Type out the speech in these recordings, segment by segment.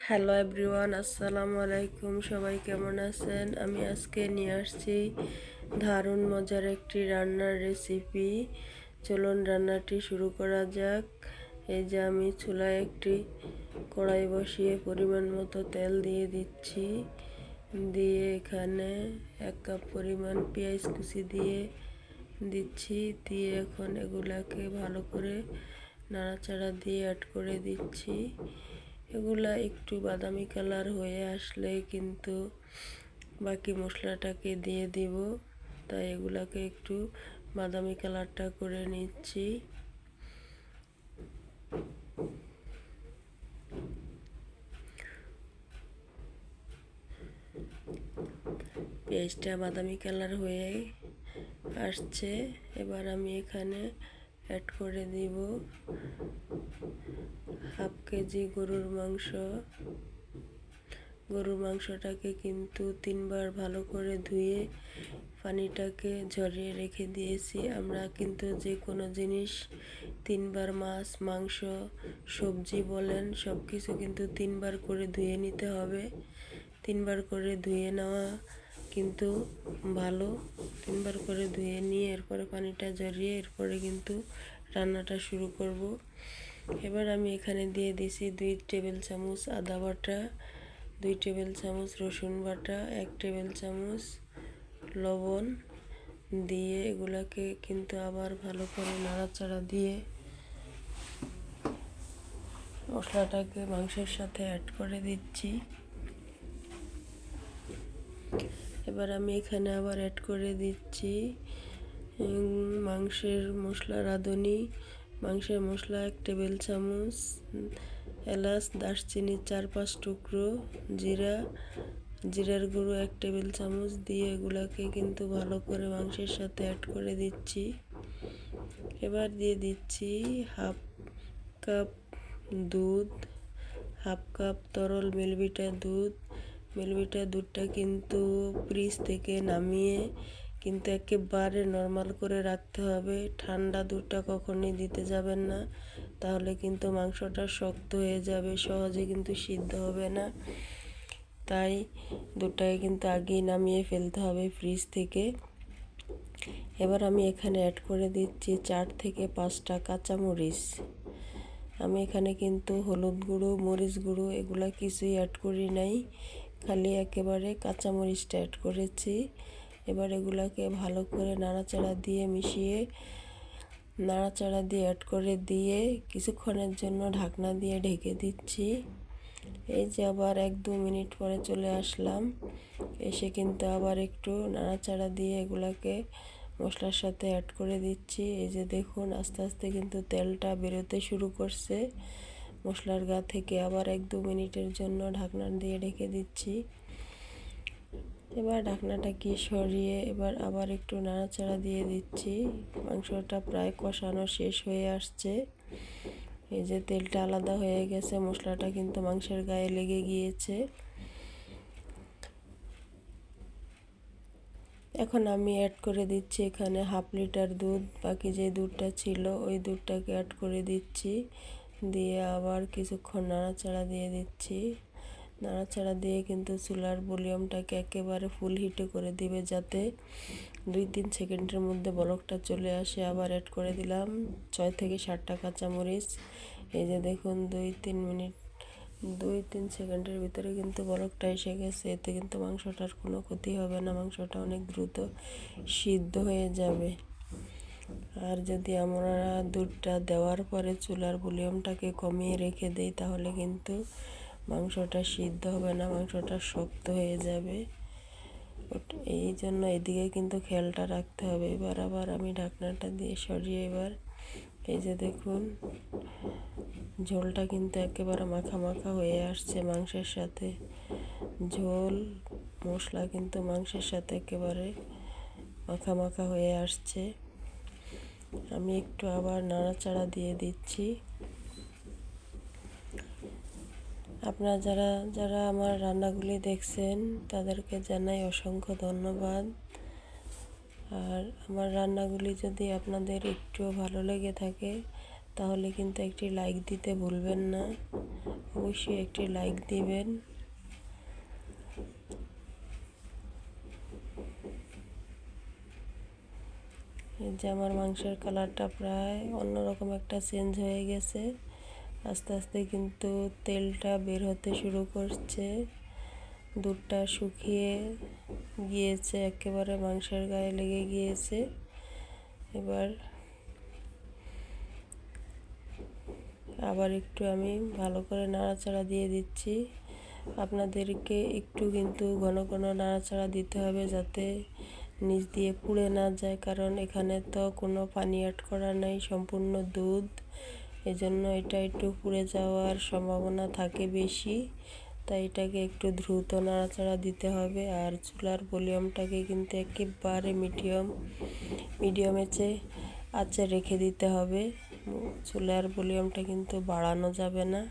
Hello everyone আসসালামু আলাইকুম। সবাই কেমন আছেন? আমি আজকে নিয়ে আসছি দারুণ মজার একটি রান্নার রেসিপি চলুন রান্নাটি শুরু করা যাক। এই যে আমি চুলায় একটি কড়াই বসিয়ে পরিমাণ মতো তেল দিয়ে দিচ্ছি। দিয়ে এখানে এক কাপ পরিমাণ পেঁয়াজ কুচি দিয়ে দিচ্ছি। দিয়ে এখন এগুলাকে ভালো করে নাড়াচাড়া দিয়ে অ্যাড করে দিচ্ছি। এগুলা একটু বাদামি কালার হয়ে আসলে কিন্তু বাকি মশলাটাকে দিয়ে দিব। তাই এগুলাকে একটু বাদামি কালারটা করে নিচ্ছি। পেঁয়াজটা বাদামি কালার হয়ে আসছে। এবার আমি এখানে অ্যাড করে দিব হাফ কেজি গরুর মাংস। গরুর মাংসটাকে কিন্তু তিনবার ভালো করে ধুয়ে পানিটাকে ঝরিয়ে রেখে দিয়েছি। আমরা কিন্তু যে কোনো জিনিস তিনবার মাছ, মাংস, সবজি বলেন সব কিছু কিন্তু তিনবার করে ধুয়ে নিতে হবে। তিনবার করে ধুয়ে নেওয়া কিন্তু ভালো। তিনবার করে ধুয়ে নিয়ে এরপরে পানিটা জড়িয়ে এরপরে কিন্তু রান্নাটা শুরু করব। এবার আমি এখানে দিয়ে দিছি দুই টেবিল চামচ আদা বাটা, দুই টেবিল চামচ রসুন বাটা, এক টেবিল চামচ লবণ দিয়ে এগুলাকে কিন্তু আবার ভালো করে নাড়াচাড়া দিয়ে মশলাটাকে মাংসের সাথে অ্যাড করে দিচ্ছি। এবার আমি এখানে আবার অ্যাড করে দিচ্ছি মাংসের মশলা রাঁধুনি। মাংসের মশলা এক টেবিল চামচ, এলাচ, দারচিনি চার পাঁচ টুকরো, জিরা, জিরার গুঁড়ো এক টেবিল চামচ দিয়ে এগুলাকে কিন্তু ভালো করে মাংসের সাথে অ্যাড করে দিচ্ছি। এবার দিয়ে দিচ্ছি হাফ কাপ দুধ, হাফ কাপ তরল মিলবিটা দুধ মিলবিটা দুধটা কিন্তু ফ্রিজ থেকে নামিয়ে কিন্তু একেবারে নর্মাল করে রাখতে হবে। ঠান্ডা দুধটা কখনোই দিতে যাবেন না। তাহলে কিন্তু মাংসটা শক্ত হয়ে যাবে, সহজে কিন্তু সিদ্ধ হবে না। তাই দুধটাকে কিন্তু আগেই নামিয়ে ফেলতে হবে ফ্রিজ থেকে। এবার আমি এখানে অ্যাড করে দিচ্ছি চার থেকে পাঁচটা কাঁচামরিচ। আমি এখানে কিন্তু হলুদ গুঁড়ো, মরিচ গুঁড়ো এগুলা কিছুই অ্যাড করি নাই। খালি একেবারে কাঁচামরিচটা অ্যাড করেছি। এবার এগুলাকে ভালো করে নাড়াচাড়া দিয়ে মিশিয়ে, নাড়াচাড়া দিয়ে অ্যাড করে দিয়ে কিছুক্ষণের জন্য ঢাকনা দিয়ে ঢেকে দিচ্ছি। এই যে আবার এক দু মিনিট পরে চলে আসলাম। এসে কিন্তু আবার একটু নাড়াচাড়া দিয়ে এগুলাকে মশলার সাথে অ্যাড করে দিচ্ছি। এই যে দেখুন, আস্তে আস্তে কিন্তু তেলটা বেরোতে শুরু করছে। মশলার গা থেকে আবার এক দু মিনিটের জন্য ঢাকনা দিয়ে ঢেকে দিচ্ছি। এবার ঢাকনাটা কি সরিয়ে এবার আবার একটু নাড়াচাড়া দিয়ে দিচ্ছি। মাংসটা প্রায় কষানো শেষ হয়ে আসছে। এই যে তেলটা আলাদা হয়ে গেছে, মশলাটা কিন্তু মাংসের গায়ে লেগে গিয়েছে। এখন আমি অ্যাড করে দিচ্ছি এখানে হাফ লিটার দুধ, বাকি যে দুধটা ছিল ওই দুধটাকে অ্যাড করে দিচ্ছি। দিয়ে আবার কিছুক্ষণ নাড়াচাড়া দিয়ে দিচ্ছি। নাড়াচাড়া দিয়ে কিন্তু চুলার ভলিউমটাকে একেবারে ফুল হিটে করে দিবে যাতে দুই তিন সেকেন্ডের মধ্যে বলকটা চলে আসে। আবার অ্যাড করে দিলাম ছয় থেকে ষাটটা কাঁচামরিচ। এই যে দেখুন দুই তিন মিনিট, দুই তিন সেকেন্ডের ভিতরে কিন্তু বলকটা এসে গেছে। এতে কিন্তু মাংসটার কোনো ক্ষতি হবে না। মাংসটা অনেক দ্রুত সিদ্ধ হয়ে যাবে। আর যদি আমরা দুধটা দেওয়ার পরে চুলার ভলিউমটাকে কমিয়ে রেখে দিই, তাহলে কিন্তু মাংসটা সিদ্ধ হবে না, মাংসটা শক্ত হয়ে যাবে। এই জন্য এদিকে কিন্তু খেয়ালটা রাখতে হবে। এবার আবার আমি ঢাকনাটা দিয়ে সরিয়ে এবার এই যে দেখুন, ঝোলটা কিন্তু একেবারে মাখা মাখা হয়ে আসছে মাংসের সাথে। ঝোল, মশলা কিন্তু মাংসের সাথে একেবারে মাখা মাখা হয়ে আসছে। আমি একটু আবার নাড়াচাড়া দিয়ে দিচ্ছি। আপনারা যারা যারা আমার রান্নাগুলি দেখছেন, তাদেরকে জানাই অসংখ্য ধন্যবাদ। আর আমার রান্নাগুলি যদি আপনাদের একটুও ভালো লেগে থাকে, তাহলে কিন্তু একটি লাইক দিতে ভুলবেন না। অবশ্যই একটি লাইক দিবেন। যে আমার মাংসের কালারটা প্রায় অন্যরকম একটা চেঞ্জ হয়ে গেছে। আস্তে আস্তে কিন্তু তেলটা বের হতে শুরু করছে। দুধটা শুকিয়ে গিয়েছে, একেবারে মাংসের গায়ে লেগে গিয়েছে। এবার আবার একটু আমি ভালো করে নাড়াচাড়া দিয়ে দিচ্ছি। আপনাদেরকে একটু কিন্তু ঘন ঘন নাড়াচাড়া দিতে হবে যাতে নিচ দিয়ে পুড়ে না যায়, কারণ এখানে তো কোনো পানি অ্যাড করা নাই, সম্পূর্ণ দুধ। এজন্য এটা একটু পুড়ে যাওয়ার সম্ভাবনা থাকে বেশি। তাই এটাকে একটু দ্রুত নাড়াচাড়া দিতে হবে, আর চুলার ভলিউমটাকে কিন্তু একেবারে মিডিয়াম, মিডিয়ামে চেয়ে আঁচে রেখে দিতে হবে। চুলার ভলিউমটা কিন্তু বাড়ানো যাবে না।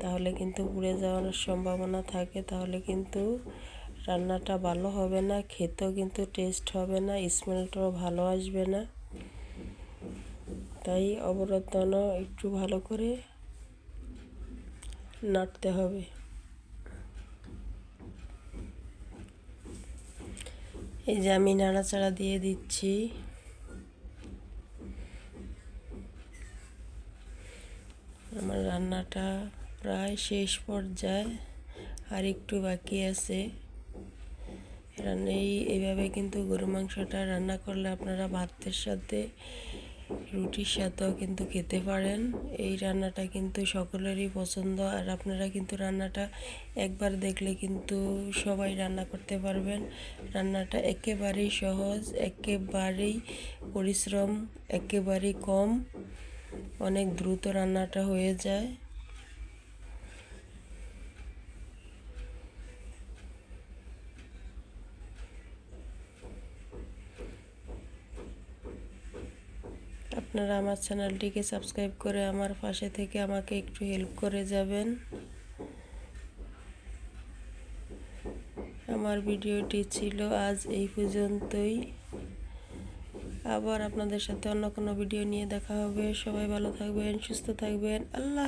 তাহলে কিন্তু পুড়ে যাওয়ার সম্ভাবনা থাকে, তাহলে কিন্তু রান্নাটা ভালো হবে না, খেতেও কিন্তু টেস্ট হবে না স্মেলটাও ভালো আসবে না। তাই অবরতন একটু ভালো করে নাড়তে হবে। এই যে আমি নাড়াচাড়া দিয়ে দিচ্ছি। আমার রান্নাটা প্রায় শেষ পর্যায়ে আর একটু বাকি আছে। রান্না এই এইভাবে কিন্তু গরু মাংসটা রান্না করলে আপনারা ভাতের সাথে রুটির সাথেও কিন্তু খেতে পারেন। এই রান্নাটা কিন্তু সকলেরই পছন্দ। আর আপনারা কিন্তু রান্নাটা একবার দেখলে কিন্তু সবাই রান্না করতে পারবেন। রান্নাটা একেবারেই সহজ, একেবারেই পরিশ্রম, একেবারেই কম। অনেক দ্রুত রান্নাটা হয়ে যায়। আপনারা আমার চ্যানেলটিকে সাবস্ক্রাইব করে আমার পাশে থেকে আমাকে একটু হেল্প করে যাবেন। আমার ভিডিওটি ছিল আজ এই পর্যন্তই। আবার আপনাদের সাথে অন্য কোনো ভিডিও নিয়ে দেখা হবে। সবাই ভালো থাকবেন, সুস্থ থাকবেন। আল্লাহ